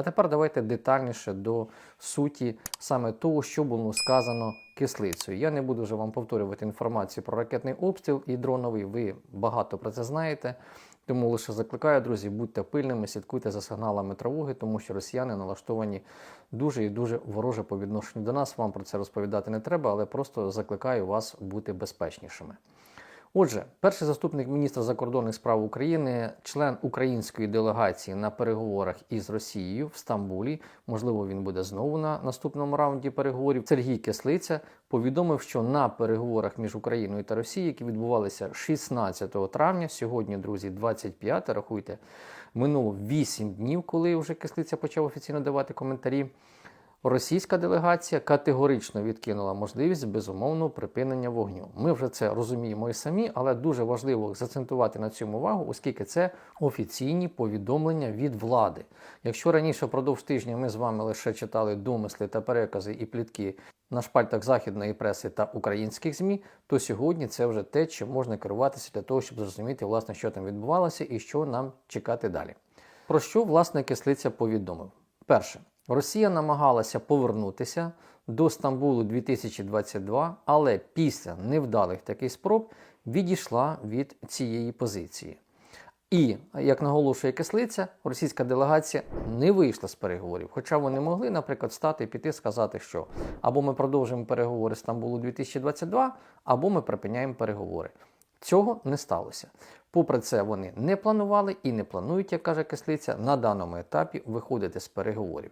А тепер давайте детальніше до суті саме того, що було сказано кислицею. Я не буду вже вам повторювати інформацію про ракетний обстріл і дроновий. Ви багато про це знаєте. Тому лише закликаю, друзі, будьте пильними, слідкуйте за сигналами тривоги, тому що росіяни налаштовані дуже і дуже вороже по відношенню до нас. Вам про це розповідати не треба, але просто закликаю вас бути безпечнішими. Отже, перший заступник міністра закордонних справ України, член української делегації на переговорах із Росією в Стамбулі, можливо, він буде знову на наступному раунді переговорів. Сергій Кислиця повідомив, що на переговорах між Україною та Росією, які відбувалися 16 травня, сьогодні, друзі, 25, рахуйте, минуло 8 днів, коли вже Кислиця почав офіційно давати коментарі. Російська делегація категорично відкинула можливість безумовного припинення вогню. Ми вже це розуміємо і самі, але дуже важливо зацентувати на цьому увагу, оскільки це офіційні повідомлення від влади. Якщо раніше впродовж тижня ми з вами лише читали домисли та перекази і плітки на шпальтах західної преси та українських змі, то сьогодні це вже те, чим можна керуватися для того, щоб зрозуміти, власне, що там відбувалося і що нам чекати далі. Про що власне кислиця повідомив? Перше. Росія намагалася повернутися до Стамбулу 2022, але після невдалих таких спроб відійшла від цієї позиції. І, як наголошує кислиця, російська делегація не вийшла з переговорів. Хоча вони могли, наприклад, стати і піти сказати, що або ми продовжуємо переговори Стамбулу 2022, або ми припиняємо переговори. Цього не сталося. Попри це, вони не планували і не планують, як каже кислиця, на даному етапі виходити з переговорів.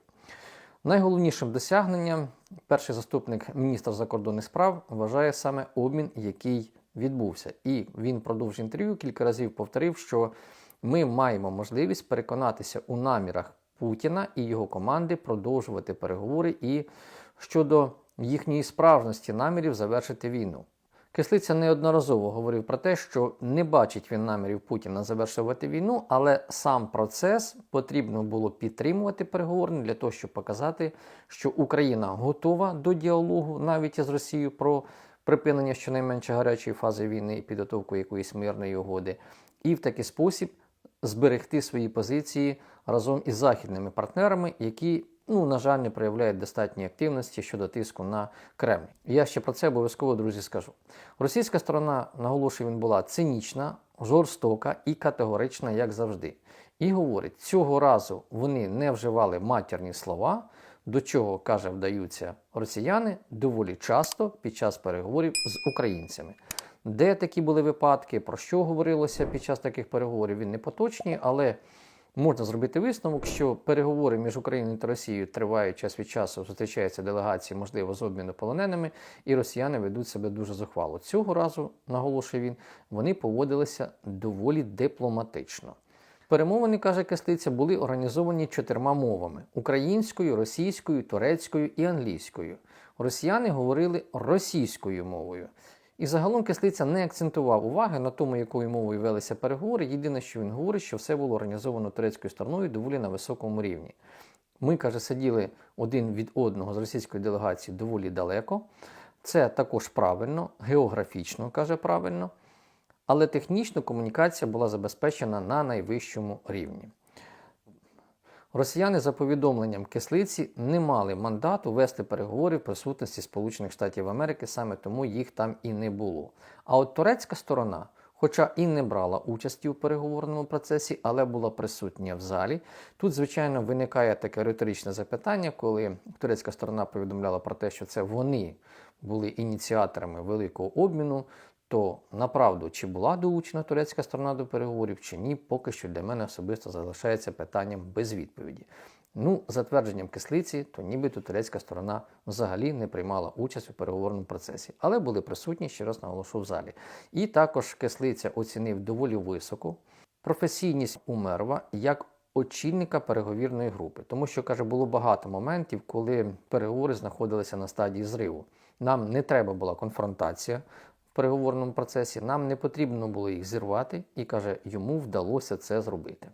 Найголовнішим досягненням перший заступник міністра закордонних справ вважає саме обмін, який відбувся. І він продовж інтерв'ю кілька разів повторив, що ми маємо можливість переконатися у намірах Путіна і його команди продовжувати переговори і щодо їхньої справжності намірів завершити війну. Кислиця неодноразово говорив про те, що не бачить він намірів Путіна завершувати війну, але сам процес потрібно було підтримувати переговорний для того, щоб показати, що Україна готова до діалогу навіть із Росією про припинення щонайменше гарячої фази війни і підготовку якоїсь мирної угоди, і в такий спосіб зберегти свої позиції разом із західними партнерами, які ну, на жаль, не проявляють достатньої активності щодо тиску на Кремль. Я ще про це обов'язково, друзі, скажу. Російська сторона, наголошую, він була цинічна, жорстока і категорична, як завжди. І говорить, цього разу вони не вживали матірні слова, до чого, каже, вдаються росіяни доволі часто під час переговорів з українцями. Де такі були випадки, про що говорилося під час таких переговорів, він не поточні, але можна зробити висновок, що переговори між Україною та Росією тривають час від часу, зустрічаються делегації, можливо, з обміну полоненими, і росіяни ведуть себе дуже зухвало. Цього разу, наголошує він, вони поводилися доволі дипломатично. Перемовини, каже Кислиця, були організовані чотирма мовами: українською, російською, турецькою і англійською. Росіяни говорили російською мовою. І загалом кислиця не акцентував уваги на тому, якою мовою велися переговори. Єдине, що він говорить, що все було організовано турецькою стороною доволі на високому рівні. Ми, каже, сиділи один від одного з російської делегації доволі далеко. Це також правильно, географічно каже правильно, але технічно комунікація була забезпечена на найвищому рівні. Росіяни, за повідомленням кислиці, не мали мандату вести переговори в присутності Сполучених Штатів Америки, саме тому їх там і не було. А от турецька сторона, хоча і не брала участі у переговорному процесі, але була присутня в залі. Тут, звичайно, виникає таке риторичне запитання, коли турецька сторона повідомляла про те, що це вони були ініціаторами великого обміну. То направду, чи була долучена турецька сторона до переговорів, чи ні, поки що для мене особисто залишається питанням без відповіді. Ну, за твердженням кислиці, то нібито турецька сторона взагалі не приймала участь у переговорному процесі, але були присутні, ще раз наголошу в залі. І також кислиця оцінив доволі високу професійність Умерова як очільника переговірної групи, тому що каже, було багато моментів, коли переговори знаходилися на стадії зриву. Нам не треба була конфронтація переговорному процесі, нам не потрібно було їх зірвати, і каже, йому вдалося це зробити.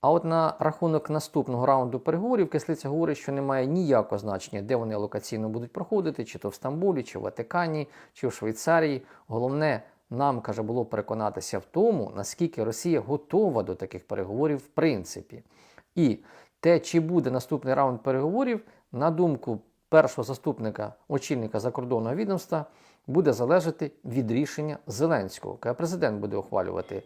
А от на рахунок наступного раунду переговорів Кислиця говорить, що немає ніякого значення, де вони локаційно будуть проходити, чи то в Стамбулі, чи в Ватикані, чи в Швейцарії. Головне, нам каже, було переконатися в тому, наскільки Росія готова до таких переговорів в принципі. І Те, чи буде наступний раунд переговорів, на думку першого заступника очільника закордонного відомства, буде залежати від рішення Зеленського. Коли Президент буде ухвалювати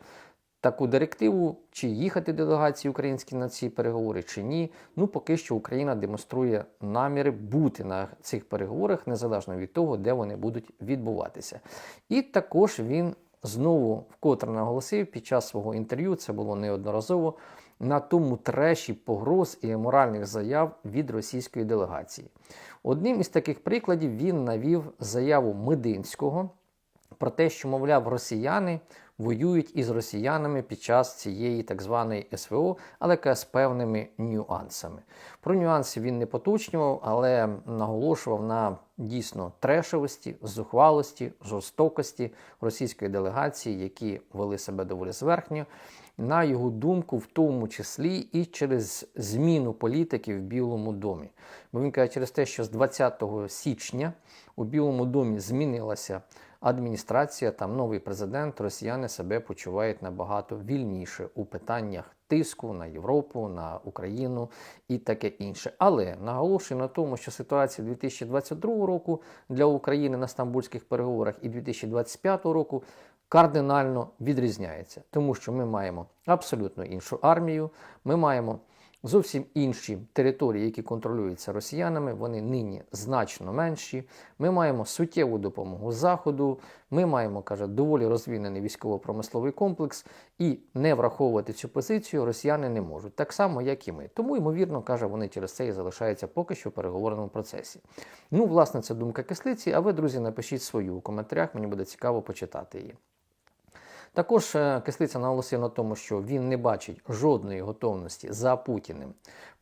таку директиву, чи їхати делегації українські на ці переговори, чи ні. Ну, поки що Україна демонструє наміри бути на цих переговорах, незалежно від того, де вони будуть відбуватися. І також він знову вкотре наголосив під час свого інтерв'ю, це було неодноразово, на тому треші погроз і моральних заяв від російської делегації. Одним із таких прикладів він навів заяву Мединського про те, що, мовляв, росіяни воюють із росіянами під час цієї так званої СВО, але з певними нюансами. Про нюанси він не поточнював, але наголошував на дійсно трешовості, зухвалості, жорстокості російської делегації, які вели себе доволі зверхньо. На його думку, в тому числі і через зміну політики в Білому домі. Бо він каже, через те, що з 20 січня у Білому домі змінилася адміністрація, там новий президент, росіяни себе почувають набагато вільніше у питаннях тиску на Європу, на Україну і таке інше. Але наголошую на тому, що ситуація 2022 року для України на стамбульських переговорах і 2025 року. Кардинально відрізняється, тому що ми маємо абсолютно іншу армію, ми маємо Зовсім інші території, які контролюються росіянами, вони нині значно менші. Ми маємо суттєву допомогу Заходу, ми маємо, каже, доволі розвинений військово-промисловий комплекс, і не враховувати цю позицію росіяни не можуть, так само, як і ми. Тому, ймовірно, каже, вони через це і залишаються поки що в переговорному процесі. Ну, власне, це думка кислиці. А ви, друзі, напишіть свою у коментарях, мені буде цікаво почитати її. Також е, Кислиця наголосив на тому, що він не бачить жодної готовності за Путіним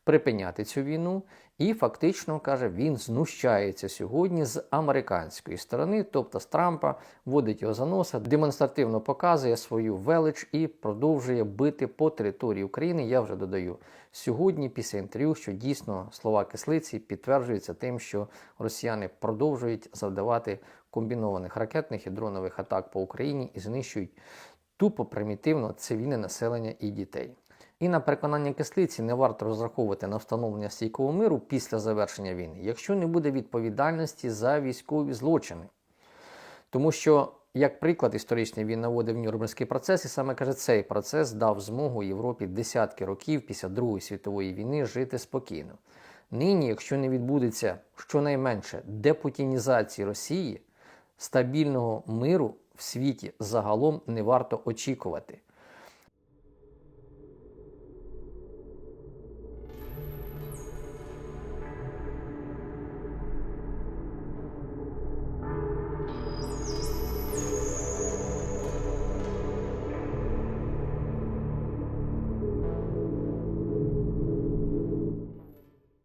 припиняти цю війну, і фактично каже, він знущається сьогодні з американської сторони, тобто з Трампа, вводить його за носа, демонстративно показує свою велич і продовжує бити по території України. Я вже додаю сьогодні, після інтерв'ю, що дійсно слова кислиці підтверджуються тим, що росіяни продовжують завдавати комбінованих ракетних і дронових атак по Україні і знищують тупо примітивно цивільне населення і дітей. І на переконання кислиці не варто розраховувати на встановлення стійкого миру після завершення війни, якщо не буде відповідальності за військові злочини. Тому що, як приклад історичний, він наводив Нюрнберзький процес, і саме каже, цей процес дав змогу Європі десятки років після Другої світової війни жити спокійно. Нині, якщо не відбудеться щонайменше депутінізації Росії, стабільного миру в світі загалом не варто очікувати.